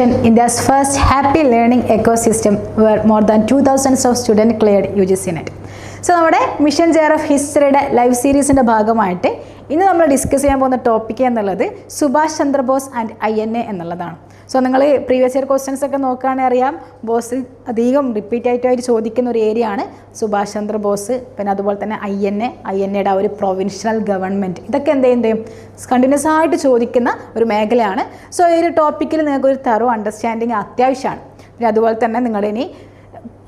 education, India's first happy learning ecosystem where more than 2000 of students cleared UGC NET so നമ്മുടെ mission ജെയർ of ഹിസ്റ്ററിയുടെ live സീരീസിന്റെ ഭാഗമായിട്ട് ഇന്ന് നമ്മൾ ഡിസ്കസ് ചെയ്യാൻ പോകുന്ന ടോപ്പിക് എന്നുള്ളത് Subhash Chandrabose and I N A എന്നുള്ളതാണ്. സോ നിങ്ങൾ പ്രീവിയസ് ഇയർ ക്വസ്റ്റ്യൻസ് ഒക്കെ നോക്കുകയാണെങ്കിൽ അറിയാം. ബോസ് അധികം റിപ്പീറ്റ് ആയിട്ട് ചോദിക്കുന്ന ഒരു ഏരിയ ആണ് സുഭാഷ് ചന്ദ്ര ബോസ് പിന്നെ അതുപോലെ തന്നെ I N A I N എയുടെ ആ ഒരു പ്രൊവിൻഷ്യൽ ഗവൺമെന്റ് ഇതൊക്കെ എന്ത് ചെയ്യും കണ്ടിന്യൂസ് ആയിട്ട് ചോദിക്കുന്ന ഒരു മേഖലയാണ്. സോ ഈ ഒരു ടോപ്പിക്കിൽ നിങ്ങൾക്ക് ഒരു തറോ അണ്ടർസ്റ്റാൻഡിങ് അത്യാവശ്യമാണ്. പിന്നെ അതുപോലെ തന്നെ നിങ്ങളിനി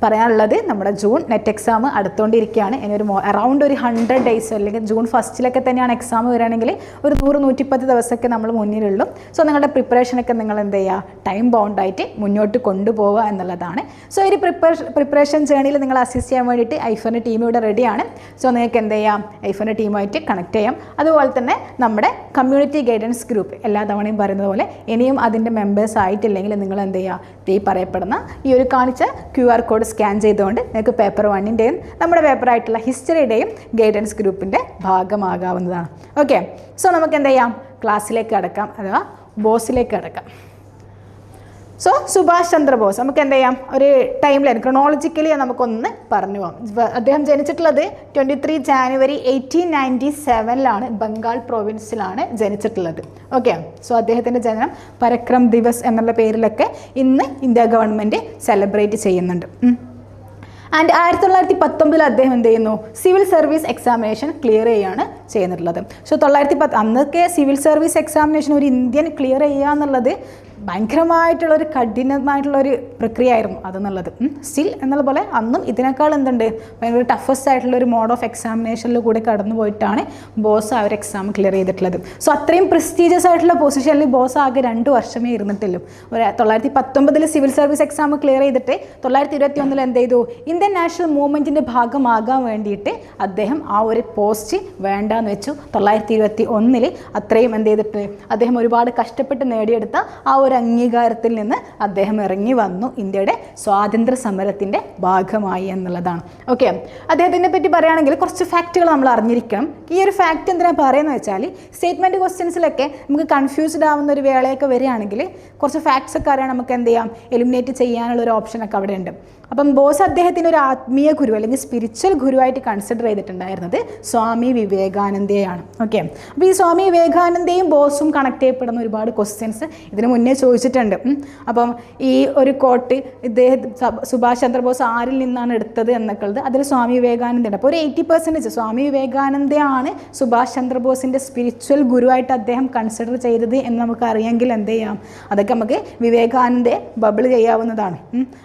പറയാനുള്ളത് നമ്മുടെ ജൂൺ നെറ്റ് എക്സാം അടുത്തുകൊണ്ടിരിക്കുകയാണ് ഇനി ഒരു അറൗണ്ട് ഒരു ഹൺഡ്രഡ് ഡേയ്സ് അല്ലെങ്കിൽ ജൂൺ ഫസ്റ്റിലൊക്കെ തന്നെയാണ് എക്സാം വരികയാണെങ്കിൽ ഒരു നൂറ് നൂറ്റിപ്പത്ത് ദിവസമൊക്കെ നമ്മൾ മുന്നിലുള്ളൂ. സോ നിങ്ങളുടെ പ്രിപ്പറേഷനൊക്കെ നിങ്ങൾ എന്ത് ചെയ്യുക? ടൈം ബൗണ്ടായിട്ട് മുന്നോട്ട് കൊണ്ടുപോവുക എന്നുള്ളതാണ്. സോ ഒരു പ്രിപ്പറേഷൻ പ്രിപ്പറേഷൻ ജേണിയിൽ നിങ്ങൾ അസിസ്റ്റ് ചെയ്യാൻ വേണ്ടിയിട്ട് ഐഫോന്റെ ടീം ഇവിടെ റെഡിയാണ് സോ നിങ്ങൾക്ക് എന്ത് ചെയ്യാം? ഐഫോന്റെ ടീമായിട്ട് കണക്ട് ചെയ്യാം. അതുപോലെ തന്നെ നമ്മുടെ കമ്മ്യൂണിറ്റി ഗൈഡൻസ് ഗ്രൂപ്പ് എല്ലാ തവണയും പറയുന്നത് പോലെ ഇനിയും അതിന്റെ മെമ്പേഴ്സ് ആയിട്ടില്ലെങ്കിൽ നിങ്ങൾ എന്ത് ചെയ്യുക? ഈ പറയപ്പെടുന്ന ഈ ഒരു കാണിച്ച ക്യു ആർ കോഡ് സ്കാൻ ചെയ്തുകൊണ്ട് നിങ്ങൾക്ക് പേപ്പർ വണ്ണിന്റെയും നമ്മുടെ പേപ്പറായിട്ടുള്ള ഹിസ്റ്ററിയുടെയും ഗൈഡൻസ് ഗ്രൂപ്പിന്റെ ഭാഗമാകാവുന്നതാണ്. ഓക്കെ സോ നമുക്ക് എന്ത് ചെയ്യാം? ക്ലാസ്സിലേക്ക് അടക്കാം അഥവാ ബോസിലേക്ക് അടക്കാം. സോ സുഭാഷ് ചന്ദ്രബോസ് നമുക്ക് എന്ത് ചെയ്യാം? ഒരു ടൈം ലൈൻ ക്രൊണോളജിക്കലി നമുക്കൊന്ന് പറഞ്ഞു പോകാം. അദ്ദേഹം ജനിച്ചിട്ടുള്ളത് twenty three January eighteen ninety സെവനിലാണ് Bengal പ്രൊവിൻസിലാണ് ജനിച്ചിട്ടുള്ളത്. ഓക്കെ സോ അദ്ദേഹത്തിന്റെ ജനനം പരക്രം ദിവസ് എന്നുള്ള പേരിലൊക്കെ ഇന്ന് ഇന്ത്യ ഗവൺമെന്റ് സെലിബ്രേറ്റ് ചെയ്യുന്നുണ്ട്. ആൻഡ് ആയിരത്തി തൊള്ളായിരത്തി പത്തൊമ്പതിൽ അദ്ദേഹം എന്ത് ചെയ്യുന്നു? സിവിൽ സർവീസ് എക്സാമിനേഷൻ ക്ലിയർ ചെയ്യുകയാണ് ചെയ്യുന്നുള്ളത് സോ തൊള്ളായിരത്തി പത്ത് അന്നൊക്കെ സിവിൽ സർവീസ് എക്സാമിനേഷൻ ഒരു ഇന്ത്യൻ ക്ലിയർ ചെയ്യുക എന്നുള്ളത് ഭയങ്കരമായിട്ടുള്ള ഒരു കഠിനമായിട്ടുള്ള ഒരു പ്രക്രിയ ആയിരുന്നു അതെന്നുള്ളത് സ്റ്റിൽ എന്നുള്ള പോലെ അന്നും ഇതിനേക്കാൾ എന്തുണ്ട്? ഭയങ്കര ടഫസ്റ്റ് ആയിട്ടുള്ള ഒരു മോഡ് ഓഫ് എക്സാമിനേഷനിൽ കൂടെ കടന്നു പോയിട്ടാണ് ബോസ് ആ ഒരു എക്സാം ക്ലിയർ ചെയ്തിട്ടുള്ളത്. സോ അത്രയും പ്രസ്റ്റീജിയസ് ആയിട്ടുള്ള പൊസിഷനിൽ ബോസ് ആകെ രണ്ട് വർഷമേ ഇരുന്നിട്ടുള്ളൂ. ഒരു തൊള്ളായിരത്തി പത്തൊമ്പതിൽ സിവിൽ സർവീസ് എക്സാം ക്ലിയർ ചെയ്തിട്ട് തൊള്ളായിരത്തി ഇരുപത്തി ഒന്നിൽ എന്ത് ചെയ്തു? ഇന്ത്യൻ നാഷണൽ മൂവ്മെന്റിന്റെ ഭാഗമാകാൻ വേണ്ടിയിട്ട് അദ്ദേഹം ആ ഒരു പോസ്റ്റ് വേണ്ടാന്ന് വെച്ചു. തൊള്ളായിരത്തി ഇരുപത്തി ഒന്നിൽ അത്രയും എന്ത് ചെയ്തിട്ട് അദ്ദേഹം ഒരുപാട് കഷ്ടപ്പെട്ട് നേടിയെടുത്ത ആ ഒരു അംഗീകാരത്തിൽ നിന്ന് അദ്ദേഹം ഇറങ്ങി വന്നു ഇന്ത്യയുടെ സ്വാതന്ത്ര്യ സമരത്തിന്റെ ഭാഗമായി എന്നുള്ളതാണ്. ഓക്കെ അദ്ദേഹത്തിനെ പറ്റി പറയുകയാണെങ്കിൽ കുറച്ച് ഫാക്റ്റുകൾ നമ്മൾ അറിഞ്ഞിരിക്കണം. ഈ ഒരു ഫാക്റ്റ് എന്തിനാ പറയുന്നത് വെച്ചാൽ സ്റ്റേറ്റ്മെന്റ് ക്വസ്റ്റ്യൻസിലൊക്കെ നമുക്ക് കൺഫ്യൂസ്ഡ് ആവുന്ന ഒരു വേളയൊക്കെ വരികയാണെങ്കിൽ കുറച്ച് ഫാക്ട്സ് ഒക്കെ അറിയാൻ നമുക്ക് എന്ത് ചെയ്യാം? എലിമിനേറ്റ് ചെയ്യാനുള്ള ഒരു ഓപ്ഷനൊക്കെ അവിടെ ഉണ്ട്. അപ്പം ബോസ് അദ്ദേഹത്തിന് ഒരു ആത്മീയ ഗുരു അല്ലെങ്കിൽ സ്പിരിച്വൽ ഗുരുവായിട്ട് കൺസിഡർ ചെയ്തിട്ടുണ്ടായിരുന്നത് സ്വാമി വിവേകാനന്ദയാണ് ഓക്കെ അപ്പോൾ ഈ സ്വാമി വിവേകാനന്ദയും ബോസും കണക്ട് ചെയ്യപ്പെടുന്ന ഒരുപാട് ക്വസ്റ്റ്യൻസ് ഇതിന് മുന്നേ ചോദിച്ചിട്ടുണ്ട്. അപ്പം ഈ ഒരു കോട്ട് ഇദ്ദേഹം സുഭാഷ് ചന്ദ്രബോസ് ആരിൽ നിന്നാണ് എടുത്തത് എന്നൊക്കെ ഉള്ളത് അതിൽ സ്വാമി വിവേകാനന്ദയുണ്ട് അപ്പോൾ ഒരു എയ്റ്റി പെർസെന്റേജ് സ്വാമി വിവേകാനന്ദയാണ് സുഭാഷ് ചന്ദ്രബോസിന്റെ സ്പിരിച്വൽ ഗുരുവായിട്ട് അദ്ദേഹം കൺസിഡർ ചെയ്തത് എന്ന് നമുക്ക് അറിയാമെങ്കിൽ എന്ത് ചെയ്യാം അതൊക്കെ നമുക്ക് വിവേകാനന്ദയെ ബബിൾ ചെയ്യാവുന്നതാണ്.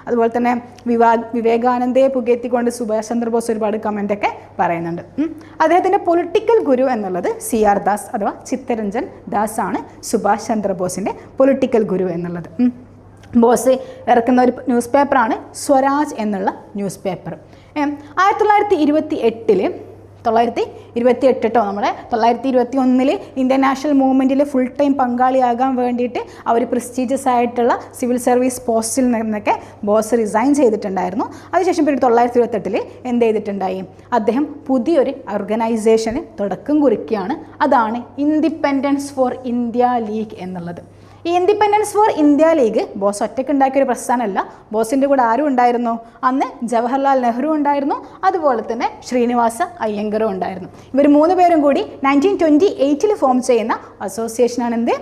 അതുപോലെ തന്നെ വിവാ വിവേകാനന്ദയെ പുകയത്തിക്കൊണ്ട് സുഭാഷ് ചന്ദ്രബോസ് ഒരുപാട് കമന്റൊക്കെ പറയുന്നുണ്ട്. അദ്ദേഹത്തിന്റെ പൊളിറ്റിക്കൽ ഗുരു എന്നുള്ളത് സി ആർ ദാസ് അഥവാ ചിത്തരഞ്ജൻ ദാസ് ആണ് സുഭാഷ് ചന്ദ്രബോസിന്റെ പൊളിറ്റിക്കൽ ഗുരു എന്നുള്ളത്. ബോസ് ഇറക്കുന്ന ഒരു ന്യൂസ് പേപ്പറാണ് സ്വരാജ് എന്നുള്ള ന്യൂസ് പേപ്പർ. ആയിരത്തി തൊള്ളായിരത്തി ഇരുപത്തി എട്ടിൽ തൊള്ളായിരത്തി ഇരുപത്തി എട്ട് കേട്ടോ നമ്മുടെ തൊള്ളായിരത്തി ഇരുപത്തി ഒന്നിൽ ഇന്ത്യൻ നാഷണൽ മൂവ്മെന്റിൽ ഫുൾ ടൈം പങ്കാളിയാകാൻ വേണ്ടിയിട്ട് അവർ പ്രസ്റ്റീജിയസ് ആയിട്ടുള്ള സിവിൽ സർവീസ് പോസ്റ്റിൽ നിന്നൊക്കെ ബോസ് റിസൈൻ ചെയ്തിട്ടുണ്ടായിരുന്നു. അതിനുശേഷം പിന്നെ തൊള്ളായിരത്തി ഇരുപത്തെട്ടിൽ എന്ത് ചെയ്തിട്ടുണ്ടായി? അദ്ദേഹം പുതിയൊരു ഓർഗനൈസേഷന് തുടക്കം കുറിക്കുകയാണ്. അതാണ് ഇൻഡിപെൻഡൻസ് ഫോർ ഇന്ത്യ ലീഗ് എന്നുള്ളത്. ഈ independence for India league Bose ഒറ്റയ്ക്ക് ഉണ്ടാക്കിയ ഒരു പ്രസ്ഥാനമല്ല. ബോസിന്റെ കൂടെ ആരും ഉണ്ടായിരുന്നു. അന്ന് ജവഹർലാൽ നെഹ്റു ഉണ്ടായിരുന്നു. അതുപോലെ തന്നെ ശ്രീനിവാസ അയ്യങ്കറും ഉണ്ടായിരുന്നു. ഇവർ മൂന്ന് പേരും കൂടി നയന്റീൻ ട്വന്റി എയ്റ്റിൽ ഫോം ചെയ്യുന്ന അസോസിയേഷനാണ് എന്ത്?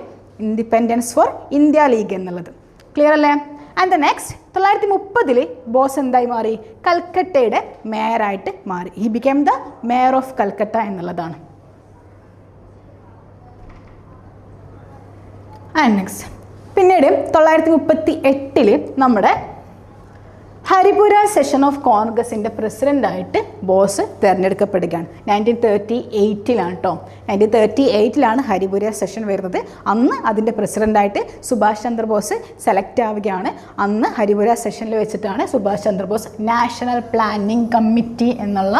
ഇൻഡിപെൻഡൻസ് ഫോർ ഇന്ത്യ ലീഗ് എന്നുള്ളത്. ക്ലിയർ അല്ലേ? ആൻഡ് ദ നെക്സ്റ്റ് തൊള്ളായിരത്തി മുപ്പതിൽ ബോസ് എന്തായി മാറി? കൽക്കട്ടയുടെ മേയറായിട്ട് മാറി. He became the mayor of Calcutta എന്നുള്ളതാണ്. ആൻഡ് നെക്സ്റ്റ് പിന്നീട് തൊള്ളായിരത്തി മുപ്പത്തി എട്ടിൽ നമ്മുടെ ഹരിപുര സെഷൻ ഓഫ് കോൺഗ്രസിന്റെ പ്രസിഡന്റായിട്ട് ബോസ് തിരഞ്ഞെടുക്കപ്പെടുകയാണ്. നയന്റീൻ തേർട്ടി എയ്റ്റിലാണ് കേട്ടോ നയന്റീൻ തേർട്ടി എയ്റ്റിലാണ് ഹരിപുര സെഷൻ വരുന്നത്. അന്ന് അതിന്റെ പ്രസിഡന്റായിട്ട് സുഭാഷ് ചന്ദ്രബോസ് സെലക്ട് ആവുകയാണ്. അന്ന് ഹരിപുര സെഷനിൽ വെച്ചിട്ടാണ് Subhash Chandrabose national planning committee എന്നുള്ള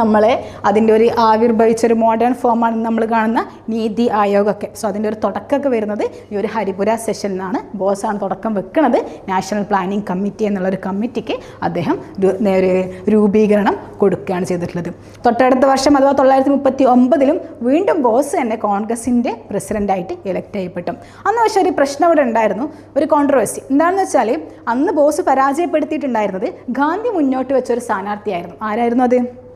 നമ്മളെ അതിന്റെ ഒരു ആവിർഭവിച്ചൊരു മോഡേൺ ഫോമാണ് നമ്മൾ കാണുന്ന നീതി ആയോഗൊക്കെ. സോ അതിന്റെ ഒരു തുടക്കമൊക്കെ വരുന്നത് ഈ ഒരു ഹരിപുര സെഷനിലാണ് ബോസാണ് തുടക്കം വെക്കുന്നത് നാഷണൽ പ്ലാനിംഗ് കമ്മിറ്റി എന്നുള്ളൊരു കമ്മിറ്റിക്ക് അദ്ദേഹം ഒരു രൂപീകരണം കൊടുക്കുകയാണ് ചെയ്തിട്ടുള്ളത്. തൊട്ടടുത്ത വർഷം അഥവാ തൊള്ളായിരത്തി മുപ്പത്തി ഒമ്പതിലും വീണ്ടും ബോസ് തന്നെ കോൺഗ്രസിന്റെ പ്രസിഡന്റായിട്ട് ഇലക്ട് ചെയ്യപ്പെട്ടു അന്ന് പക്ഷേ ഒരു പ്രശ്നം ഇവിടെ ഉണ്ടായിരുന്നു ഒരു കോൺട്രവേഴ്സി എന്താണെന്ന് വെച്ചാൽ അന്ന് ബോസ് പരാജയപ്പെടുത്തിയിട്ടുണ്ടായിരുന്നത് ഗാന്ധി മുന്നോട്ട് വെച്ച ഒരു സ്ഥാനാർത്ഥിയായിരുന്നു. ആരായിരുന്നു അത്?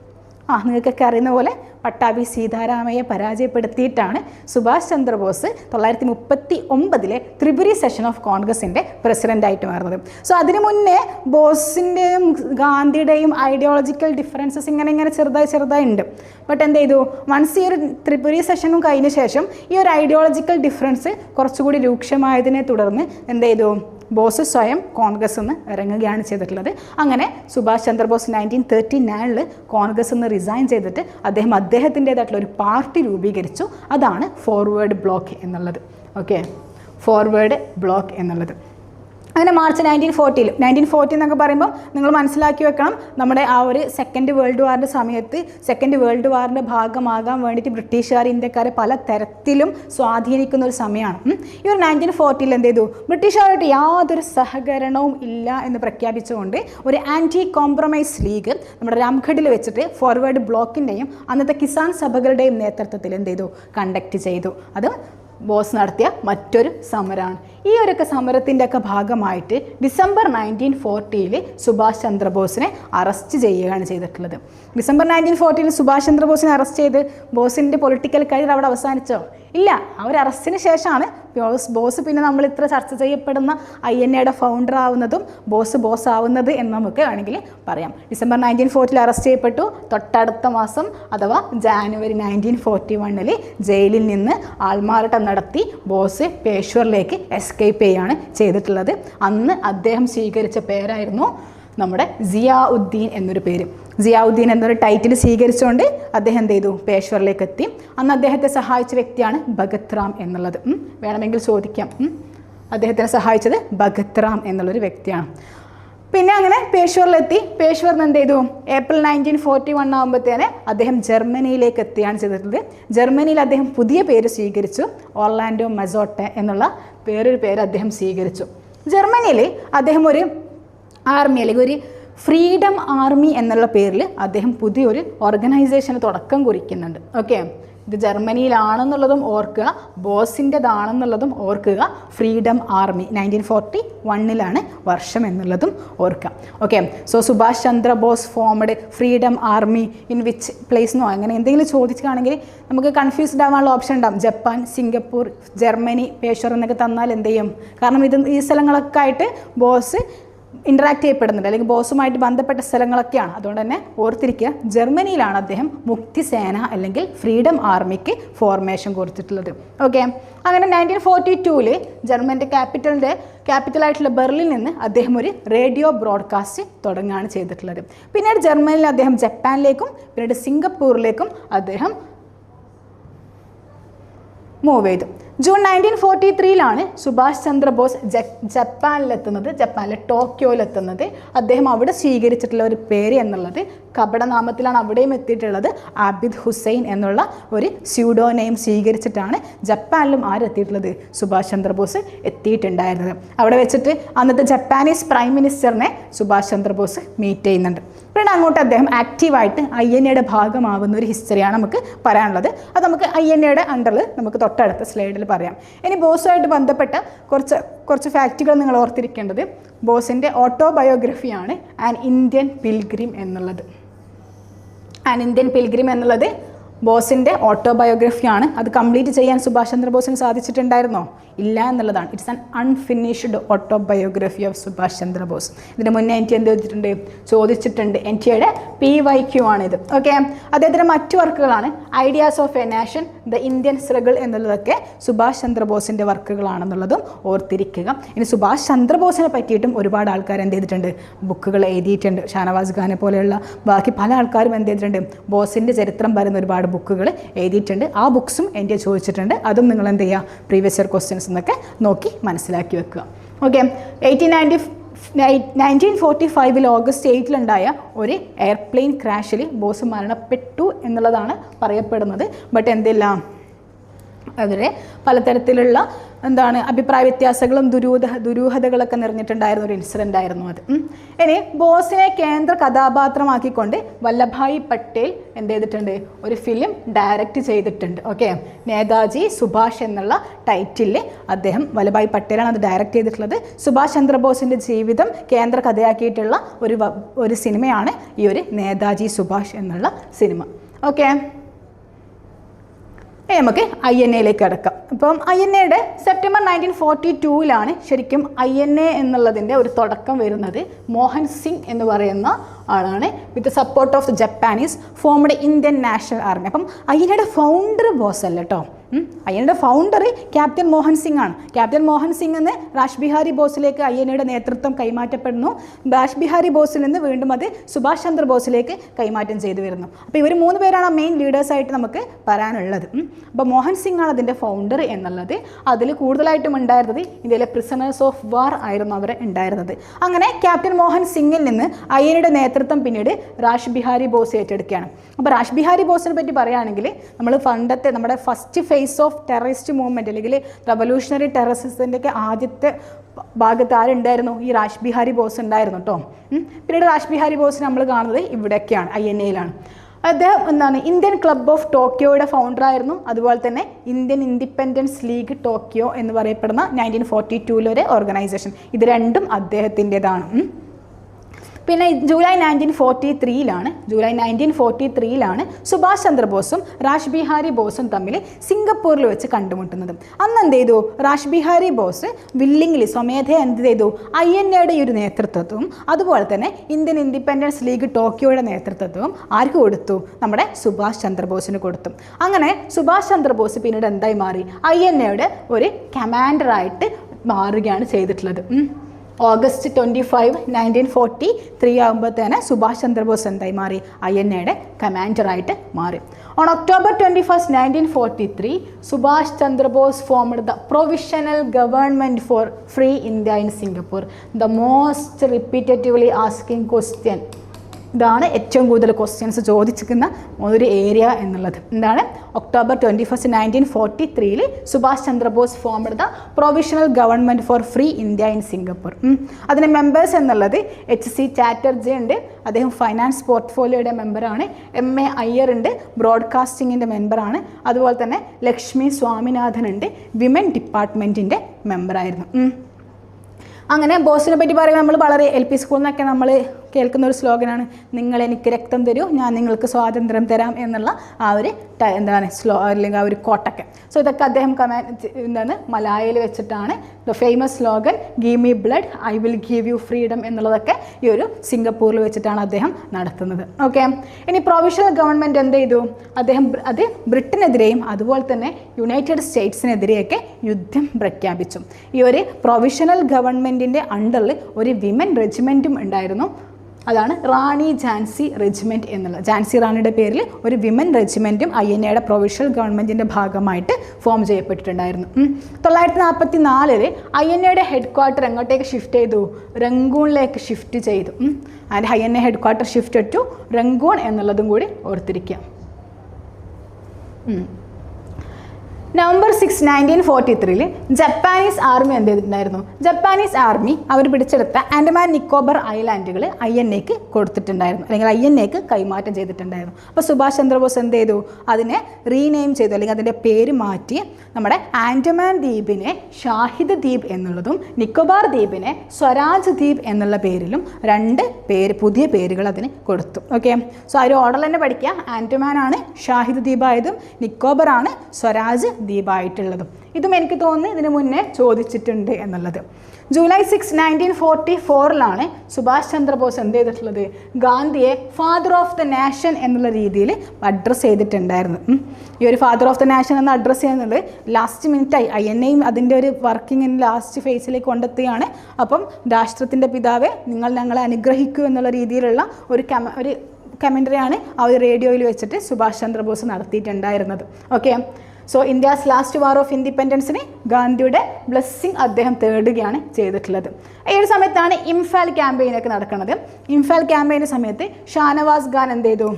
ആ നിങ്ങൾക്കൊക്കെ അറിയുന്ന പോലെ പട്ടാഭി സീതാരാമയെ പരാജയപ്പെടുത്തിയിട്ടാണ് സുഭാഷ് ചന്ദ്രബോസ് തൊള്ളായിരത്തി മുപ്പത്തി ഒമ്പതിലെ ത്രിപുരി സെഷൻ ഓഫ് കോൺഗ്രസിന്റെ പ്രസിഡന്റായിട്ട് മാറുന്നത്. സോ അതിനു മുന്നേ ബോസിന്റെയും ഗാന്ധിയുടെയും ഐഡിയോളജിക്കൽ ഡിഫറൻസസ് ഇങ്ങനെ ഇങ്ങനെ ചെറുതായി ചെറുതായി ഉണ്ട്. ബട്ട് എന്ത് ചെയ്തു? വൺസ് ഈ ഒരു ത്രിപുരി സെഷനും കഴിഞ്ഞ ശേഷം ഈ ഒരു ഐഡിയോളജിക്കൽ ഡിഫറൻസ് കുറച്ചുകൂടി രൂക്ഷമായതിനെ തുടർന്ന് എന്ത് ചെയ്തു? ബോസ് സ്വയം കോൺഗ്രസ് നിന്ന് ഇറങ്ങുകയാണ് ചെയ്തിട്ടുള്ളത്. അങ്ങനെ സുഭാഷ് ചന്ദ്രബോസ് നയന്റീൻ തേർട്ടി നയനിൽ കോൺഗ്രസ് നിന്ന് റിസൈൻ ചെയ്തിട്ട് അദ്ദേഹം അദ്ദേഹത്തിന്റേതായിട്ടുള്ള ഒരു പാർട്ടി രൂപീകരിച്ചു. അതാണ് ഫോർവേഡ് ബ്ലോക്ക് എന്നുള്ളത്. ഓക്കെ ഫോർവേഡ് ബ്ലോക്ക് എന്നുള്ളത്. അങ്ങനെ മാർച്ച് നയന്റീൻ ഫോർട്ടിയിൽ നയന്റീൻ ഫോർട്ടി എന്നൊക്കെ പറയുമ്പോൾ നിങ്ങൾ മനസ്സിലാക്കി വെക്കണം നമ്മുടെ ആ ഒരു സെക്കൻഡ് വേൾഡ് വാറിന്റെ സമയത്ത് സെക്കൻഡ് വേൾഡ് വാറിന്റെ ഭാഗമാകാൻ വേണ്ടിയിട്ട് ബ്രിട്ടീഷുകാർ ഇന്ത്യക്കാരെ പല തരത്തിലും സ്വാധീനിക്കുന്ന ഒരു സമയമാണ്. ഒരു നയന്റീൻ ഫോർട്ടിയിൽ എന്ത് ചെയ്തു? ബ്രിട്ടീഷുകാരായിട്ട് യാതൊരു സഹകരണവും ഇല്ല എന്ന് പ്രഖ്യാപിച്ചുകൊണ്ട് ഒരു ആന്റി കോംപ്രമൈസ് ലീഗ് നമ്മുടെ രാംഘഡിൽ വെച്ചിട്ട് ഫോർവേഡ് ബ്ലോക്കിന്റെയും അന്നത്തെ കിസാൻ സഭകളുടെയും നേതൃത്വത്തിൽ എന്ത് ചെയ്തു? കണ്ടക്ട് ചെയ്തു. അത് ബോസ് നടത്തിയ മറ്റൊരു സമരമാണ് ഈ ഒരു സമരത്തിന്റെ ഒക്കെ ഭാഗമായിട്ട് ഡിസംബർ നയന്റീൻ ഫോർട്ടിയിൽ സുഭാഷ് ചന്ദ്രബോസിനെ അറസ്റ്റ് ചെയ്യുകയാണ് ചെയ്തിട്ടുള്ളത്. ഡിസംബർ നയന്റീൻ ഫോർട്ടിയിൽ സുഭാഷ് ചന്ദ്രബോസിനെ അറസ്റ്റ് ചെയ്ത് ബോസിന്റെ പൊളിറ്റിക്കൽ കരിയർ അവിടെ അവസാനിച്ചോ? ഇല്ല ആ ഒരു അറസ്റ്റിന് ശേഷമാണ് ബോസ് ബോസ് പിന്നെ നമ്മൾ ഇത്ര ചർച്ച ചെയ്യപ്പെടുന്ന ഐ എൻ എയുടെ ഫൗണ്ടർ ആവുന്നതും ബോസ് ബോസ് ആവുന്നത് എന്ന് നമുക്ക് വേണമെങ്കിൽ പറയാം. ഡിസംബർ നയന്റീൻ ഫോർട്ടിയിൽ അറസ്റ്റ് ചെയ്യപ്പെട്ടു. തൊട്ടടുത്ത മാസം അഥവാ ജാനുവരി നയന്റീൻ ഫോർട്ടി വണ്ണിൽ ജയിലിൽ നിന്ന് ആൾമാറാട്ടം നടത്തി ബോസ് പേശ്വറിലേക്ക് എസ്കേപ്പ് ചെയ്യുകയാണ് ചെയ്തിട്ടുള്ളത്. അന്ന് അദ്ദേഹം സ്വീകരിച്ച പേരായിരുന്നു നമ്മുടെ സിയാ ഉദ്ദീൻ എന്നൊരു പേര്. സിയാഉദ്ദീൻ എന്നൊരു ടൈറ്റിൽ സ്വീകരിച്ചുകൊണ്ട് അദ്ദേഹം എന്ത് ചെയ്തു? പേശ്വറിലേക്ക് എത്തി. അന്ന് അദ്ദേഹത്തെ സഹായിച്ച വ്യക്തിയാണ് ഭഗത് റാം എന്നുള്ളത്. വേണമെങ്കിൽ ചോദിക്കാം. അദ്ദേഹത്തിനെ സഹായിച്ചത് ഭഗത് റാം എന്നുള്ളൊരു വ്യക്തിയാണ്. പിന്നെ അങ്ങനെ പേശ്വറിലെത്തി പേശ്വറിന് എന്ത് ചെയ്തു? ഏപ്രിൽ നയന്റീൻ ഫോർട്ടി വൺ ആകുമ്പോഴത്തേനെ അദ്ദേഹം ജർമ്മനിയിലേക്ക് എത്തുകയാണ് ചെയ്തിട്ടുള്ളത് ജർമ്മനിയിൽ അദ്ദേഹം പുതിയ പേര് സ്വീകരിച്ചു. ഓർലാൻഡോ മസോട്ടെ എന്നുള്ള പേരൊരു പേര് അദ്ദേഹം സ്വീകരിച്ചു. ജർമ്മനിയിൽ അദ്ദേഹം ഒരു ആർമി അല്ലെങ്കിൽ ഒരു ഫ്രീഡം ആർമി എന്നുള്ള പേരിൽ അദ്ദേഹം പുതിയൊരു ഓർഗനൈസേഷന് തുടക്കം കുറിക്കുന്നുണ്ട്. ഓക്കെ? ഇത് ജർമ്മനിയിലാണെന്നുള്ളതും ഓർക്കുക ബോസിന്റെതാണെന്നുള്ളതും ഓർക്കുക ഫ്രീഡം ആർമി നയന്റീൻ ഫോർട്ടി വണ്ണിലാണ് വർഷം എന്നുള്ളതും ഓർക്കുക. Okay? So Subhash Chandra Bose formed freedom army in which place എന്നോ അങ്ങനെ എന്തെങ്കിലും ചോദിക്കുകയാണെങ്കിൽ നമുക്ക് കൺഫ്യൂസ്ഡ് ആവാനുള്ള ഓപ്ഷൻ ഉണ്ടാവും. ജപ്പാൻ സിംഗപ്പൂർ ജർമ്മനി പേശ്വർ എന്നൊക്കെ തന്നാൽ എന്ത് ചെയ്യും? കാരണം ഇത് ഈ സ്ഥലങ്ങളൊക്കെ ആയിട്ട് ബോസ് ഇന്ററാക്ട് ചെയ്യപ്പെടുന്നുണ്ട്. അല്ലെങ്കിൽ ബോസുമായിട്ട് ബന്ധപ്പെട്ട സ്ഥലങ്ങളൊക്കെയാണ്. അതുകൊണ്ട് തന്നെ ഓർത്തിരിക്കുക ജർമ്മനിയിലാണ് അദ്ദേഹം മുക്തിസേന അല്ലെങ്കിൽ ഫ്രീഡം ആർമിക്ക് ഫോർമേഷൻ കൊടുത്തിട്ടുള്ളത്. ഓക്കെ അങ്ങനെ നയന്റീൻ ഫോർട്ടി ടൂവിൽ ജർമ്മന്റെ ക്യാപിറ്റലിന്റെ ക്യാപിറ്റലായിട്ടുള്ള ബെർലിൽ നിന്ന് അദ്ദേഹം ഒരു റേഡിയോ ബ്രോഡ്കാസ്റ്റ് തുടങ്ങുകയാണ് ചെയ്തിട്ടുള്ളത്. പിന്നീട് ജർമ്മനിയിൽ അദ്ദേഹം ജപ്പാനിലേക്കും പിന്നീട് സിംഗപ്പൂരിലേക്കും അദ്ദേഹം മൂവ് ചെയ്തു. ജൂൺ നയന്റീൻ ഫോർട്ടി ത്രീയിലാണ് സുഭാഷ് ചന്ദ്രബോസ് ജപ്പാനിലെത്തുന്നത് ജപ്പാനിലെ ടോക്കിയോയിലെത്തുന്നത് അദ്ദേഹം അവിടെ സ്വീകരിച്ചിട്ടുള്ള ഒരു പേര് എന്നുള്ളത് കപടനാമത്തിലാണ് അവിടെയും എത്തിയിട്ടുള്ളത് ആബിദ് ഹുസൈൻ എന്നുള്ള ഒരു സ്യൂഡോ നെയിം സ്വീകരിച്ചിട്ടാണ് ജപ്പാനിലും ആരെത്തിയിട്ടുള്ളത് സുഭാഷ് ചന്ദ്രബോസ് എത്തിയിട്ടുണ്ടായിരുന്നത്. അവിടെ വെച്ചിട്ട് അന്നത്തെ ജപ്പാനീസ് പ്രൈം മിനിസ്റ്ററിനെ സുഭാഷ് ചന്ദ്രബോസ് മീറ്റ് ചെയ്യുന്നുണ്ട്. പിന്നെ അങ്ങോട്ട് അദ്ദേഹം ആക്റ്റീവായിട്ട് ഐ എൻ എയുടെ ഭാഗമാവുന്ന ഒരു ഹിസ്റ്ററിയാണ് നമുക്ക് പറയാനുള്ളത്. അത് നമുക്ക് ഐ എൻ എയുടെ അണ്ടറിൽ നമുക്ക് തൊട്ടടുത്ത സ്ലൈഡിൽ പറയാം. ഇനി ബോസുമായിട്ട് ബന്ധപ്പെട്ട കുറച്ച് കുറച്ച് ഫാക്റ്റുകൾ നിങ്ങൾ ഓർത്തിരിക്കേണ്ടത് ബോസിന്റെ ഓട്ടോബയോഗ്രഫിയാണ് ആൻ ഇന്ത്യൻ പിൽഗ്രിം എന്നുള്ളത്. ആൻ ഇന്ത്യൻ പിൽഗ്രിം എന്നുള്ളത് ബോസിന്റെ ഓട്ടോബയോഗ്രഫിയാണ് അത് കംപ്ലീറ്റ് ചെയ്യാൻ സുഭാഷ് ചന്ദ്രബോസിന് സാധിച്ചിട്ടുണ്ടായിരുന്നോ? ഇല്ല എന്നുള്ളതാണ്. It's an unfinished autobiography of Subhash Chandra Bose. ഇതിന് മുന്നേ എനിക്ക് എന്ത് ചോദിച്ചിട്ടുണ്ട്? ചോദിച്ചിട്ടുണ്ട്. എൻ ടിയുടെ പി വൈ ക്യു ആണിത്. ഓക്കെ അദ്ദേഹത്തിന്റെ മറ്റു വർക്കുകളാണ് ideas of a nation the Indian struggle എന്നുള്ളതൊക്കെ സുഭാഷ് ചന്ദ്രബോസിന്റെ വർക്കുകളാണെന്നുള്ളതും ഓർത്തിരിക്കുക. ഇനി സുഭാഷ് ചന്ദ്രബോസിനെ പറ്റിയിട്ടും ഒരുപാട് ആൾക്കാർ എന്ത് ചെയ്തിട്ടുണ്ട്? ബുക്കുകൾ എഴുതിയിട്ടുണ്ട്. ഷാനവാസ് ഖാനെ പോലെയുള്ള ബാക്കി പല ആൾക്കാരും എന്ത് ചെയ്തിട്ടുണ്ട്? ബോസിന്റെ ചരിത്രം പറയുന്ന ഒരുപാട് ബുക്കുകൾ എഴുതിയിട്ടുണ്ട്. ആ ബുക്സും എന്റെ ചോദിച്ചിട്ടുണ്ട്. അതും നിങ്ങൾ എന്ത് ചെയ്യുക? പ്രീവിയസ് ഇയർ ക്വസ്റ്റ്യൻസ് എന്നൊക്കെ നോക്കി മനസ്സിലാക്കി വെക്കുക. Okay eighteen ninety nineteen forty ഫൈവിൽ ഓഗസ്റ്റ് എയ്റ്റിലുണ്ടായ ഒരു എയർപ്ലെയിൻ ക്രാഷിൽ ബോസ് മരണപ്പെട്ടു എന്നുള്ളതാണ് പറയപ്പെടുന്നത്. ബട്ട് എന്തില്ല? അവരെ പലതരത്തിലുള്ള എന്താണ് അഭിപ്രായ വ്യത്യാസങ്ങളും ദുരൂഹ ദുരൂഹതകളൊക്കെ നിറഞ്ഞിട്ടുണ്ടായിരുന്ന ഒരു ഇൻസിഡന്റ് ആയിരുന്നു അത്. ഇനി ബോസിനെ കേന്ദ്ര കഥാപാത്രമാക്കിക്കൊണ്ട് വല്ലഭായ് പട്ടേൽ എന്ത് ചെയ്തിട്ടുണ്ട്? ഒരു ഫിലിം ഡയറക്റ്റ് ചെയ്തിട്ടുണ്ട്. ഓക്കെ നേതാജി സുഭാഷ് എന്നുള്ള ടൈറ്റിലിൽ അദ്ദേഹം വല്ലഭായ് പട്ടേലാണ് അത് ഡയറക്റ്റ് ചെയ്തിട്ടുള്ളത്. സുഭാഷ് ചന്ദ്രബോസിന്റെ ജീവിതം കേന്ദ്ര കഥയാക്കിയിട്ടുള്ള ഒരു ഒരു സിനിമയാണ് ഈ ഒരു നേതാജി സുഭാഷ് എന്നുള്ള സിനിമ. ഓക്കെ ഇനി നമുക്ക് ഐ എൻ എയിലേക്ക് കിടക്കാം. അപ്പം ഐ എൻ എയുടെ സെപ്റ്റംബർ നയന്റീൻ ഫോർട്ടി ടൂവിലാണ് ശരിക്കും ഐ എൻ എ എന്നുള്ളതിന്റെ ഒരു തുടക്കം വരുന്നത് മോഹൻ സിംഗ് എന്ന് പറയുന്ന ആളാണ്. With support of the Japanese formed Indian national army അപ്പം ഐ എൻ എയുടെ ഫൗണ്ടർ ബോസ് അല്ല കേട്ടോ N founder captain Mohan Singh ആണ്. ക്യാപ്റ്റൻ മോഹൻ സിംഗ് എന്ന് രാജ് ബിഹാരി ബോസിലേക്ക് എയുടെ നേതൃത്വം കൈമാറ്റപ്പെടുന്നു. രാജ് ബിഹാരി ബോസിൽ നിന്ന് വീണ്ടും അത് സുഭാഷ് ചന്ദ്ര ബോസിലേക്ക് കൈമാറ്റം ചെയ്തു വരുന്നു. അപ്പോൾ ഇവർ മൂന്ന് പേരാണ് മെയിൻ ലീഡേഴ്സായിട്ട് നമുക്ക് പറയാനുള്ളത്. അപ്പോൾ മോഹൻ സിംഗ് ആണ് അതിന്റെ ഫൗണ്ടർ എന്നുള്ളത്. അതിൽ കൂടുതലായിട്ടും ഉണ്ടായിരുന്നത് ഇന്ത്യയിലെ പ്രിസണേഴ്സ് ഓഫ് വാർ ആയിരുന്നു അവർ ഉണ്ടായിരുന്നത്. അങ്ങനെ ക്യാപ്റ്റൻ മോഹൻ സിംഗിൽ നിന്ന് ഐ എനയുടെ നേതൃത്വം പിന്നീട് രാജ് ബിഹാരി ബോസ് ഏറ്റെടുക്കുകയാണ്. അപ്പോൾ രാജ് ബിഹാരി ബോസിനെ പറ്റി പറയുകയാണെങ്കിൽ നമ്മൾ പണ്ടത്തെ നമ്മുടെ first phase of terrorist movement അല്ലെങ്കിൽ റവല്യൂഷണറി ടെററിസ്റ്റിന്റെയൊക്കെ ആദ്യത്തെ ഭാഗത്ത് ആരുണ്ടായിരുന്നു? ഈ രാജ് ബിഹാരി ബോസ് ഉണ്ടായിരുന്നു കേട്ടോ. പിന്നീട് രാജ് ബിഹാരി ബോസ് നമ്മൾ കാണുന്നത് ഇവിടെയൊക്കെയാണ് ഐ എൻ എയിലാണ് അദ്ദേഹം എന്താണ്? ഇന്ത്യൻ ക്ലബ് ഓഫ് ടോക്കിയോയുടെ ഫൗണ്ടറായിരുന്നു അതുപോലെ തന്നെ ഇന്ത്യൻ ഇൻഡിപെൻഡൻസ് ലീഗ് ടോക്കിയോ എന്ന് പറയപ്പെടുന്ന നയന്റീൻ ഫോർട്ടി ടൂവിലൊരു ഓർഗനൈസേഷൻ ഇത് രണ്ടും അദ്ദേഹത്തിന്റെതാണ്. പിന്നെ ജൂലൈ നയന്റീൻ ഫോർട്ടി ത്രീയിലാണ് ജൂലൈ നയന്റീൻ ഫോർട്ടി ത്രീയിലാണ് സുഭാഷ് ചന്ദ്രബോസും രാജ് ബിഹാരി ബോസും തമ്മിൽ സിംഗപ്പൂരിൽ വെച്ച് കണ്ടുമുട്ടുന്നത്. അന്ന് എന്ത് ചെയ്തു? രാജ് ബിഹാരി ബോസ് വില്ലിംഗ്ലി സ്വമേധയ എന്ത് ചെയ്തു? ഐ എൻ എയുടെ ഒരു നേതൃത്വവും അതുപോലെ തന്നെ ഇന്ത്യൻ ഇൻഡിപെൻഡൻസ് ലീഗ് ടോക്കിയോയുടെ നേതൃത്വവും ആർക്ക് കൊടുത്തു? നമ്മുടെ സുഭാഷ് ചന്ദ്രബോസിന് കൊടുത്തു. അങ്ങനെ സുഭാഷ് ചന്ദ്രബോസ് പിന്നീട് എന്തായി മാറി? ഐ എൻ എയുടെ ഒരു കമാൻഡറായിട്ട് മാറുകയാണ് ചെയ്തിട്ടുള്ളത്. August twenty five nineteen forty three ആകുമ്പോഴത്തേന് Subhash Chandrabose എന്തായി മാറി? ഐ എൻ എയുടെ കമാൻഡറായിട്ട് മാറി. On October twenty first nineteen forty three Subhash Chandra Bose formed the provisional government for free India in Singapore the most repetitively asking question ഇതാണ് ഏറ്റവും കൂടുതൽ questions ചോദിച്ചിരിക്കുന്ന ഒരു ഏരിയ എന്നുള്ളത്. എന്താണ്? October twenty first nineteen forty ത്രീയിൽ Subhash Chandrabose form എടുത്ത provisional government for free India in Singapore. അതിന് മെമ്പേഴ്സ് എന്നുള്ളത് എച്ച് സി ചാറ്റർജി ഉണ്ട്. അദ്ദേഹം ഫൈനാൻസ് പോർട്ട്ഫോളിയോയുടെ മെമ്പറാണ് എം എ അയ്യർ ഉണ്ട്. ബ്രോഡ്കാസ്റ്റിങ്ങിന്റെ മെമ്പറാണ് അതുപോലെ തന്നെ ലക്ഷ്മി സ്വാമിനാഥൻ ഉണ്ട്. വിമൻ ഡിപ്പാർട്ട്മെന്റിന്റെ മെമ്പറായിരുന്നു. അങ്ങനെ ബോസിനെ പറ്റി പറയുമ്പോൾ നമ്മൾ വളരെ എൽ പി സ്കൂളിൽ നിന്നൊക്കെ നമ്മൾ കേൾക്കുന്ന ഒരു സ്ലോഗനാണ് നിങ്ങൾ എനിക്ക് രക്തം തരൂ ഞാൻ നിങ്ങൾക്ക് സ്വാതന്ത്ര്യം തരാം എന്നുള്ള ആ ഒരു എന്താണ് സ്ലോ അല്ലെങ്കിൽ ആ ഒരു കോട്ടൊക്കെ. സോ ഇതൊക്കെ അദ്ദേഹം കമാൻഡ് എന്താണ് മലായയിൽ വെച്ചിട്ടാണ് the famous slogan give me blood I will give you freedom എന്നുള്ളതൊക്കെ ഈ ഒരു സിംഗപ്പൂരിൽ വെച്ചിട്ടാണ് അദ്ദേഹം നടത്തുന്നത്. ഓക്കെ ഇനി പ്രൊവിഷണൽ ഗവൺമെന്റ് എന്ത് ചെയ്തു? അദ്ദേഹം അത് ബ്രിട്ടനെതിരെയും അതുപോലെ തന്നെ യുണൈറ്റഡ് സ്റ്റേറ്റ്സിനെതിരെയൊക്കെ യുദ്ധം പ്രഖ്യാപിച്ചു. ഈ ഒരു പ്രൊവിഷണൽ ഗവൺമെന്റിന്റെ അണ്ടറിൽ ഒരു വിമൻ റെജിമെന്റും ഉണ്ടായിരുന്നു. അതാണ് റാണി ജാൻസി റെജിമെന്റ് എന്നുള്ളത് ജാൻസി റാണിയുടെ പേരിൽ ഒരു വിമൻ റെജിമെന്റും ഐ എൻ എയുടെ പ്രൊവിഷ്യൽ ഗവൺമെന്റിന്റെ ഭാഗമായിട്ട് ഫോം ചെയ്യപ്പെട്ടിട്ടുണ്ടായിരുന്നു. തൊള്ളായിരത്തി നാൽപ്പത്തി നാലിൽ ഐ എൻ എയുടെ ഹെഡ് ക്വാർട്ടർ എങ്ങോട്ടേക്ക് ഷിഫ്റ്റ് ചെയ്തു? റംഗൂണിലേക്ക് ഷിഫ്റ്റ് ചെയ്തു. And I N A head quarter shift to Rangoon എന്നുള്ളതും കൂടി ഓർത്തിരിക്കാം. നവംബർ സിക്സ് നയന്റീൻ ഫോർട്ടി ത്രീയിൽ ജപ്പാനീസ് ആർമി എന്ത് ചെയ്തിട്ടുണ്ടായിരുന്നു ജപ്പാനീസ് ആർമി അവർ പിടിച്ചെടുത്ത ആൻഡമാൻ നിക്കോബർ ഐലാൻഡുകൾ ഐ എൻ എക്ക് കൊടുത്തിട്ടുണ്ടായിരുന്നു. അല്ലെങ്കിൽ ഐ എൻ എക്ക് കൈമാറ്റം ചെയ്തിട്ടുണ്ടായിരുന്നു. അപ്പോൾ സുഭാഷ് ചന്ദ്രബോസ് എന്ത് ചെയ്തു? അതിനെ റീനെയിം ചെയ്തു. അല്ലെങ്കിൽ അതിന്റെ പേര് മാറ്റി നമ്മുടെ ആൻഡമാൻ ദ്വീപിനെ ഷാഹിദ് ദ്വീപ് എന്നുള്ളതും നിക്കോബാർ ദ്വീപിനെ സ്വരാജ് ദ്വീപ് എന്നുള്ള പേരിലും രണ്ട് പേര് പുതിയ പേരുകൾ അതിന് കൊടുത്തു. ഓക്കെ സോ ആ ഒരു ഓർഡർ തന്നെ പഠിക്കുക. ആൻഡമാൻ ആണ് ഷാഹിദ് ദ്വീപായതും നിക്കോബർ ആണ് സ്വരാജ് ദ്വീപായിട്ടുള്ളതും ഇതും എനിക്ക് തോന്നുന്നു ഇതിനു മുന്നേ ചോദിച്ചിട്ടുണ്ട് എന്നുള്ളത്. ജൂലൈ സിക്സ് നയന്റീൻ ഫോർട്ടി ഫോറിലാണ് സുഭാഷ് ചന്ദ്രബോസ് എന്ത് ചെയ്തിട്ടുള്ളത്? ഗാന്ധിയെ ഫാദർ ഓഫ് ദ നാഷൻ എന്നുള്ള രീതിയിൽ അഡ്രസ്സ് ചെയ്തിട്ടുണ്ടായിരുന്നു. ഈ ഒരു ഫാദർ ഓഫ് ദ നാഷൻ എന്ന് അഡ്രസ്സ് ചെയ്യുന്നത് ലാസ്റ്റ് മിനിറ്റായി ഐ എൻ എയും അതിന്റെ ഒരു വർക്കിങ്ങിന് ലാസ്റ്റ് ഫേസിലേക്ക് കൊണ്ടെത്തുകയാണ്. അപ്പം രാഷ്ട്രത്തിന്റെ പിതാവെ നിങ്ങൾ ഞങ്ങളെ അനുഗ്രഹിക്കൂ എന്നുള്ള രീതിയിലുള്ള ഒരു കമ ഒരു കമന്ററിയാണ് ആ ഒരു റേഡിയോയിൽ വെച്ചിട്ട് Subhash Chandrabose നടത്തിയിട്ടുണ്ടായിരുന്നത്. Okay so India's last war of ഇൻഡിപെൻഡൻസിന് ഗാന്ധിയുടെ ബ്ലെസ്സിങ് അദ്ദേഹം തേടുകയാണ് ചെയ്തിട്ടുള്ളത്. ഈ ഒരു സമയത്താണ് ഇംഫാൽ ക്യാമ്പയിനൊക്കെ നടക്കുന്നത്. ഇംഫാൽ ക്യാമ്പയിന്റെ സമയത്ത് ഷാനവാസ് ഖാൻ എന്ത് ചെയ്തു?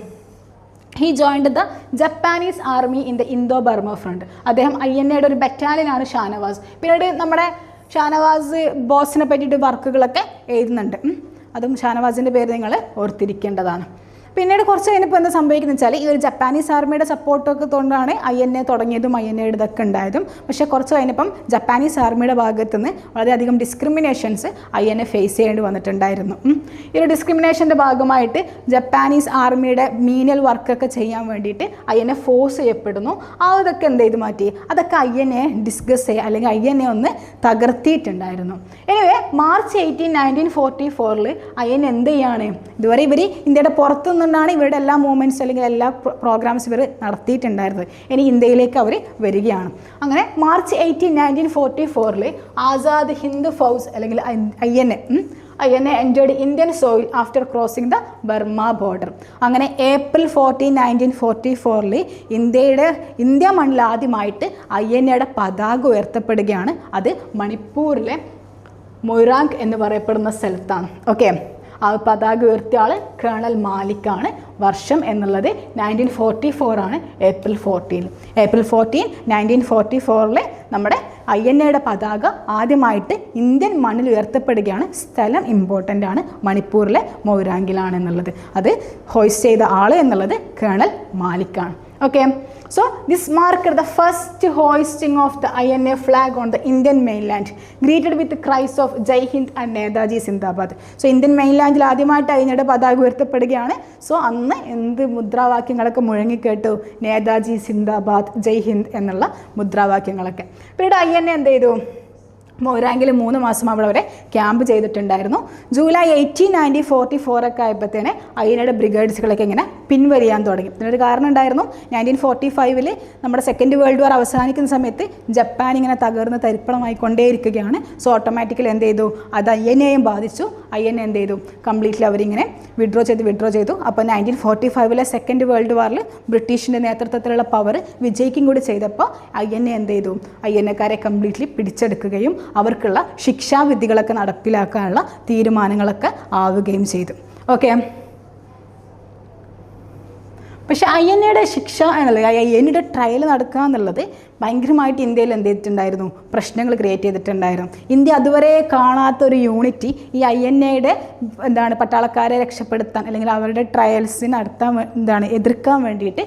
He joined the Japanese army in the Indo Burma front അദ്ദേഹം ഐ എൻ എയുടെ ഒരു ബറ്റാലിയനാണ് ഷാനവാസ്. പിന്നീട് നമ്മുടെ ഷാനവാസ് ബോസിനെ പറ്റിയിട്ട് വർക്കുകളൊക്കെ എഴുതുന്നുണ്ട്. അതും ഷാനവാസിന്റെ പേര് നിങ്ങൾ ഓർത്തിരിക്കേണ്ടതാണ്. പിന്നീട് കുറച്ച് കഴിഞ്ഞപ്പോൾ എന്താ സംഭവിക്കുന്നത് വെച്ചാൽ ഈ ഒരു ജപ്പാനീസ് ആർമിയുടെ സപ്പോർട്ടൊക്കെ കൊണ്ടാണ് ഐ എൻ എ തുടങ്ങിയതും ഐ എൻ എയുടെ ഇതൊക്കെ ഉണ്ടായതും. പക്ഷേ കുറച്ച് കഴിഞ്ഞപ്പം ജപ്പാനീസ് ആർമിയുടെ ഭാഗത്തു നിന്ന് വളരെയധികം discriminations I N A face ചെയ്യേണ്ടി വന്നിട്ടുണ്ടായിരുന്നു. ഈ ഒരു ഡിസ്ക്രിമിനേഷന്റെ ഭാഗമായിട്ട് ജപ്പാനീസ് ആർമിയുടെ മീനൽ വർക്കൊക്കെ ചെയ്യാൻ വേണ്ടിയിട്ട് ഐ എൻ എ ഫോഴ്സ് ചെയ്യപ്പെടുന്നു. ആ ഇതൊക്കെ എന്ത് ചെയ്ത് മാറ്റി? അതൊക്കെ ഐ എൻ എ ഡിസ്കസ് ചെയ്യുക അല്ലെങ്കിൽ ഐ എൻ എ ഒന്ന് തകർത്തിയിട്ടുണ്ടായിരുന്നു. Anyway March eighteen nineteen forty ഫോറിൽ ഐ എൻ എന്ത് ചെയ്യാണ്? ഇതുവരെ ഇവർ ഇന്ത്യയുടെ പുറത്തു നിന്നാണ് ഇവരുടെ എല്ലാ മൂവ്മെന്റ്സ് അല്ലെങ്കിൽ എല്ലാ പ്രോഗ്രാംസ് ഇവർ നടത്തിയിട്ടുണ്ടായിരുന്നത്. ഇനി ഇന്ത്യയിലേക്ക് അവർ വരികയാണ്. അങ്ങനെ മാർച്ച് എയ്റ്റീൻ നയന്റീൻ ഫോർട്ടി ഫോറിൽ ആസാദ് ഹിന്ദു ഫൗസ് അല്ലെങ്കിൽ I N A I N A entered Indian soil after crossing the Burma border അങ്ങനെ ഏപ്രിൽ ഫോർട്ടീൻ നയന്റീൻ ഫോർട്ടി ഫോറിൽ ഇന്ത്യയുടെ ഇന്ത്യ മണ്ണിൽ ആദ്യമായിട്ട് ഐ എൻ എയുടെ പതാക ഉയർത്തപ്പെടുകയാണ്. അത് മണിപ്പൂരിലെ മൊയ്റാങ് എന്ന് പറയപ്പെടുന്ന സ്ഥലത്താണ്. ഓക്കെ ആ പതാക ഉയർത്തിയ ആൾ കേണൽ മാലിക്കാണ്. വർഷം എന്നുള്ളത് nineteen forty ഫോറാണ് April fourteen April fourteen nineteen forty ഫോറിൽ നമ്മുടെ ഐ എൻ എയുടെ പതാക ആദ്യമായിട്ട് ഇന്ത്യൻ മണ്ണിൽ ഉയർത്തപ്പെടുകയാണ്. സ്ഥലം ഇമ്പോർട്ടന്റ് ആണ്. മണിപ്പൂരിലെ മൊയ്രാങ്കിലാണ് എന്നുള്ളത്. അത് ഹോയ്സ് ചെയ്ത ആൾ എന്നുള്ളത് colonel മാലിക്കാണ്. So this mark the first hoisting of the I N A flag on the Indian mainland greeted with cries of Jai Hind and Netaji Zindabad so Indian മെയിൻലാൻഡിൽ ആദ്യമായിട്ട് അതിനിടെ പതാക ഉയർത്തപ്പെടുകയാണ്. സോ അന്ന് എന്ത് മുദ്രാവാക്യങ്ങളൊക്കെ മുഴങ്ങിക്കേട്ടു? നേതാജി സിന്ദാബാദ് ജയ് ഹിന്ദ് എന്നുള്ള മുദ്രാവാക്യങ്ങളൊക്കെ. പിന്നീട് ഐ എൻ എ എന്ത് ചെയ്തു? മൊരാങ്കിൽ മൂന്ന് മാസം അവിടെ വരെ ക്യാമ്പ് ചെയ്തിട്ടുണ്ടായിരുന്നു. July eighteen nineteen forty four ഒക്കെ ആയപ്പോഴത്തേനെ അയ്യനയുടെ ബ്രിഗേഡ്സുകളൊക്കെ ഇങ്ങനെ പിൻവലിയാൻ തുടങ്ങി. ഇതിനൊരു കാരണം ഉണ്ടായിരുന്നു നയന്റീൻ ഫോർട്ടി ഫൈവിൽ നമ്മുടെ സെക്കൻഡ് വേൾഡ് വാർ അവസാനിക്കുന്ന സമയത്ത് ജപ്പാൻ ഇങ്ങനെ തകർന്ന് തരിപ്പണമായി കൊണ്ടേയിരിക്കുകയാണ്. സോ ഓട്ടോമാറ്റിക്കലി എന്ത് ചെയ്തു? അത് എയും ബാധിച്ചു. എ എന്ത് ചെയ്തു? കംപ്ലീറ്റ്ലി അവരിങ്ങനെ വിഡ്രോ ചെയ്ത് വിഡ്രോ ചെയ്തു. അപ്പോൾ നയന്റീൻ ഫോർട്ടി ഫൈവിലെ സെക്കൻഡ് വേൾഡ് വാറിൽ ബ്രിട്ടീഷിന്റെ നേതൃത്വത്തിലുള്ള പവർ വിജയിക്കും കൂടി ചെയ്തപ്പോൾ എ എന്ത് ചെയ്തു? എക്കാരെ കംപ്ലീറ്റ്ലി പിടിച്ചെടുക്കുകയും അവർക്കുള്ള ശിക്ഷാവിധികളൊക്കെ നടപ്പിലാക്കാനുള്ള തീരുമാനങ്ങളൊക്കെ ആവുകയും ചെയ്തു. ഓക്കെ പക്ഷേ എയുടെ ശിക്ഷ എന്നുള്ളത് എയുടെ ട്രയൽ നടക്കുക എന്നുള്ളത് ഭയങ്കരമായിട്ട് ഇന്ത്യയിൽ എന്ത് ചെയ്തിട്ടുണ്ടായിരുന്നു? പ്രശ്നങ്ങൾ ക്രിയേറ്റ് ചെയ്തിട്ടുണ്ടായിരുന്നു. ഇന്ത്യ അതുവരെ കാണാത്ത ഒരു യൂണിറ്റി ഈ ഐ എൻ എയുടെ എന്താണ് പട്ടാളക്കാരെ രക്ഷപ്പെടുത്താൻ അല്ലെങ്കിൽ അവരുടെ ട്രയൽസ് നടത്താൻ എന്താണ് എതിർക്കാൻ വേണ്ടിയിട്ട്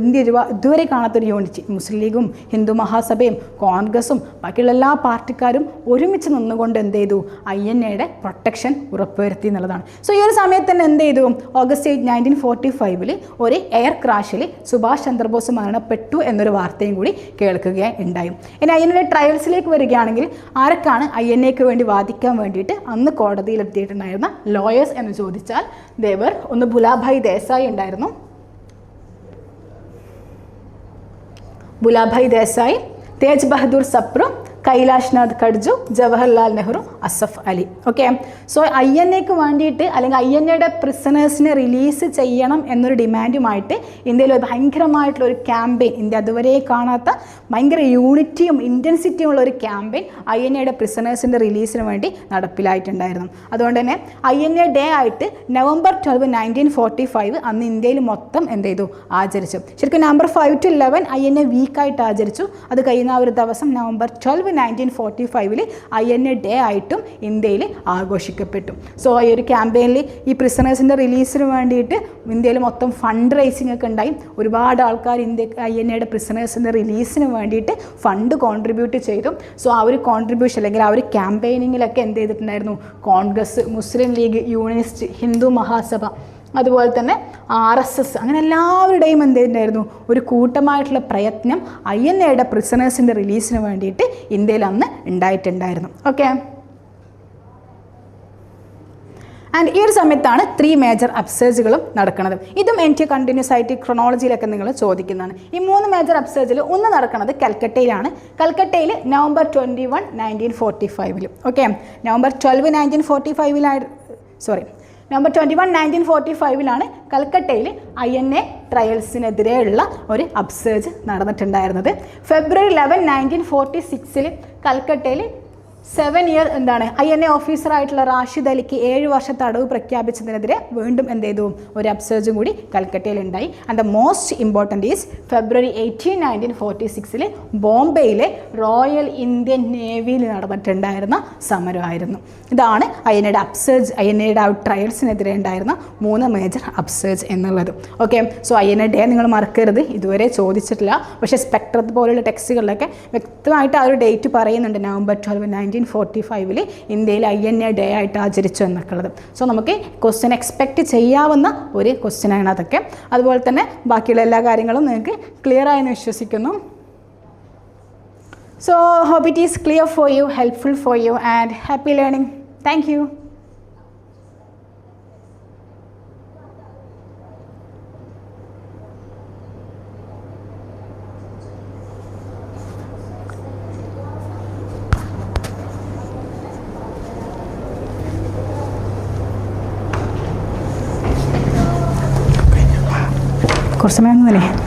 ഇന്ത്യ ഇതുവരെ കാണാത്തൊരു യൂണിറ്റി മുസ്ലിം ലീഗും ഹിന്ദു മഹാസഭയും കോൺഗ്രസും ബാക്കിയുള്ള എല്ലാ പാർട്ടിക്കാരും ഒരുമിച്ച് നിന്നുകൊണ്ട് എന്ത് ചെയ്തു? ഐ എൻ എയുടെ പ്രൊട്ടക്ഷൻ ഉറപ്പുവരുത്തി എന്നുള്ളതാണ്. സോ ഈ ഒരു സമയത്ത് തന്നെ എന്ത് ചെയ്തു? ഓഗസ്റ്റ് എയ്റ്റ് നയന്റീൻ ഫോർട്ടി ഫൈവിൽ ഒരു എയർ ക്രാഷിൽ സുഭാഷ് ചന്ദ്രബോസ് മരണപ്പെട്ടു എന്നൊരു വാർത്തയും കൂടി കേൾക്കുകയുണ്ടായി ഇനി ഐ എൻ എയുടെ ട്രയൽസിലേക്ക് വരികയാണെങ്കിൽ ആർക്കാണ് ഐ എൻ എക്ക് വേണ്ടി വാദിക്കാൻ വേണ്ടിയിട്ട് അന്ന് കോടതിയിൽ എത്തിയിട്ടുണ്ടായിരുന്ന ലോയേഴ്സ് എന്ന് ചോദിച്ചാൽ ദേവർ ഒന്ന് ബുലാഭായ് ദേശായി ഉണ്ടായിരുന്നു. Bhulabhai Desai Tej Bahadur Sapru Kailash Nath Katju Jawaharlal Nehru Asaf Ali. Okay so I N എക്ക് വേണ്ടിയിട്ട് അല്ലെങ്കിൽ ഐ എൻ എയുടെ പ്രിസണേഴ്സിനെ റിലീസ് ചെയ്യണം എന്നൊരു ഡിമാൻഡുമായിട്ട് ഇന്ത്യയിൽ ഒരു ഭയങ്കരമായിട്ടുള്ള ഒരു ക്യാമ്പയിൻ ഇന്ത്യ അതുവരെ കാണാത്ത ഭയങ്കര യൂണിറ്റിയും ഇന്റൻസിറ്റിയും ഉള്ള ഒരു ക്യാമ്പയിൻ ഐ എൻ എയുടെ പ്രിസണേഴ്സിന്റെ റിലീസിന് വേണ്ടി നടപ്പിലായിട്ടുണ്ടായിരുന്നു. അതുകൊണ്ട് തന്നെ ഐ എൻ എ ഡേ ആയിട്ട് November twelve nineteen forty five അന്ന് ഇന്ത്യയിൽ മൊത്തം എന്ത് ചെയ്തു? ആചരിച്ചു. ശരിക്കും November five to eleven I N A വീക്കായിട്ട് ആചരിച്ചു. അത് കഴിയുന്ന ഒരു ദിവസം നവംബർ ട്വൽവ് നയന്റീൻ ഫോർട്ടി ഫൈവിൽ ഐ എൻ എ ഡേ ആയിട്ടും ഇന്ത്യയിൽ ആഘോഷിക്കപ്പെട്ടു. സോ ഈ ഒരു ക്യാമ്പയിനിൽ ഈ പ്രിസണേഴ്സിന്റെ റിലീസിന് വേണ്ടിയിട്ട് ഇന്ത്യയിൽ മൊത്തം ഫണ്ട് റൈസിംഗ് ഒക്കെ ഉണ്ടായി. ഒരുപാട് ആൾക്കാർ ഇന്ത്യ ഐ എൻ എയുടെ പ്രിസണേഴ്സിന്റെ റിലീസിന് വേണ്ടിയിട്ട് ഫണ്ട് കോൺട്രിബ്യൂട്ട് ചെയ്തു. സോ ആ ഒരു കോൺട്രിബ്യൂഷൻ അല്ലെങ്കിൽ ആ ഒരു ക്യാമ്പയിനിങ്ങിലൊക്കെ എന്ത് ചെയ്തിട്ടുണ്ടായിരുന്നു? കോൺഗ്രസ് മുസ്ലിം ലീഗ് യൂണിസ്റ്റ് ഹിന്ദു മഹാസഭ അതുപോലെ തന്നെ ആർ എസ് എസ് അങ്ങനെ എല്ലാവരുടെയും എന്തുണ്ടായിരുന്നു ഒരു കൂട്ടമായിട്ടുള്ള പ്രയത്നം ഐ എൻ എയുടെ പ്രിസണേഴ്സിന്റെ റിലീസിന് വേണ്ടിയിട്ട് ഇന്ത്യയിൽ അന്ന് ഉണ്ടായിട്ടുണ്ടായിരുന്നു. ഓക്കെ ആൻഡ് ഈ ഒരു സമയത്താണ് ത്രീ മേജർ അപ്സേജുകളും നടക്കുന്നത്. ഇതും എനിക്ക് കണ്ടിന്യൂസ് ആയിട്ട് ക്രൊണോളജിയിലൊക്കെ നിങ്ങൾ ചോദിക്കുന്നതാണ്. ഈ മൂന്ന് മേജർ അപ്സേജിൽ ഒന്ന് നടക്കുന്നത് കൽക്കട്ടയിലാണ്. കൽക്കട്ടയിൽ November twenty one nineteen forty ഫൈവിലും okay November twelve nineteen forty ഫൈവിലായി sorry November twenty one nineteen forty ഫൈവിലാണ് കൽക്കട്ടയിൽ ഐ എൻ എ ട്രയൽസിനെതിരെയുള്ള ഒരു അബ്സേജ് നടന്നിട്ടുണ്ടായിരുന്നത്. ഫെബ്രുവരി ലെവൻ നയന്റീൻ ഫോർട്ടി സിക്സിൽ കൽക്കട്ടയിൽ സെവൻ ഇയർ എന്താണ്? ഐ എൻ എ ഓഫീസറായിട്ടുള്ള റാഷിദ് അലിക്ക് ഏഴ് വർഷ തടവ് പ്രഖ്യാപിച്ചതിനെതിരെ വീണ്ടും എന്ത് ചെയ്തു? ഒരു അബ്സേർജും കൂടി കൽക്കട്ടയിൽ ഉണ്ടായി. And the most important is February eighteen nineteen forty സിക്സിൽ ബോംബെയിലെ റോയൽ ഇന്ത്യൻ നേവിയിൽ നടന്നിട്ടുണ്ടായിരുന്ന സമരമായിരുന്നു. ഇതാണ് ഐ എൻ എയുടെ അബ്സേർജ് ഐ എൻ എയുടെ ഔട്ട് ട്രയൽസിനെതിരെ ഉണ്ടായിരുന്ന മൂന്ന് മേജർ അബ്സേർജ് എന്നുള്ളത്. Okay so I N A day നിങ്ങൾ മറക്കരുത്. ഇതുവരെ ചോദിച്ചിട്ടില്ല. പക്ഷേ സ്പെക്ട്രത്ത് പോലുള്ള ടെക്സ്റ്റുകളിലൊക്കെ വ്യക്തമായിട്ട് ആ ഒരു ഡേറ്റ് പറയുന്നുണ്ട്. നവംബർ ട്വൽവ് നയന്റീൻ ഫോർട്ടി ഫൈവിൽ ഇന്ത്യയിൽ ഐ എൻ എ ഡേ ആയിട്ട് ആചരിച്ചു എന്നൊക്കെയുള്ളത്. സോ നമുക്ക് ക്വസ്റ്റ്യൻ എക്സ്പെക്റ്റ് ചെയ്യാവുന്ന ഒരു ക്വസ്റ്റ്യനാണ് അതൊക്കെ. അതുപോലെ തന്നെ ബാക്കിയുള്ള എല്ലാ കാര്യങ്ങളും നിങ്ങൾക്ക് ക്ലിയർ ആയെന്ന് വിശ്വസിക്കുന്നു. So hope it is clear for you helpful for you and happy learning thank you കുറച്ച് സമയം തന്നെ.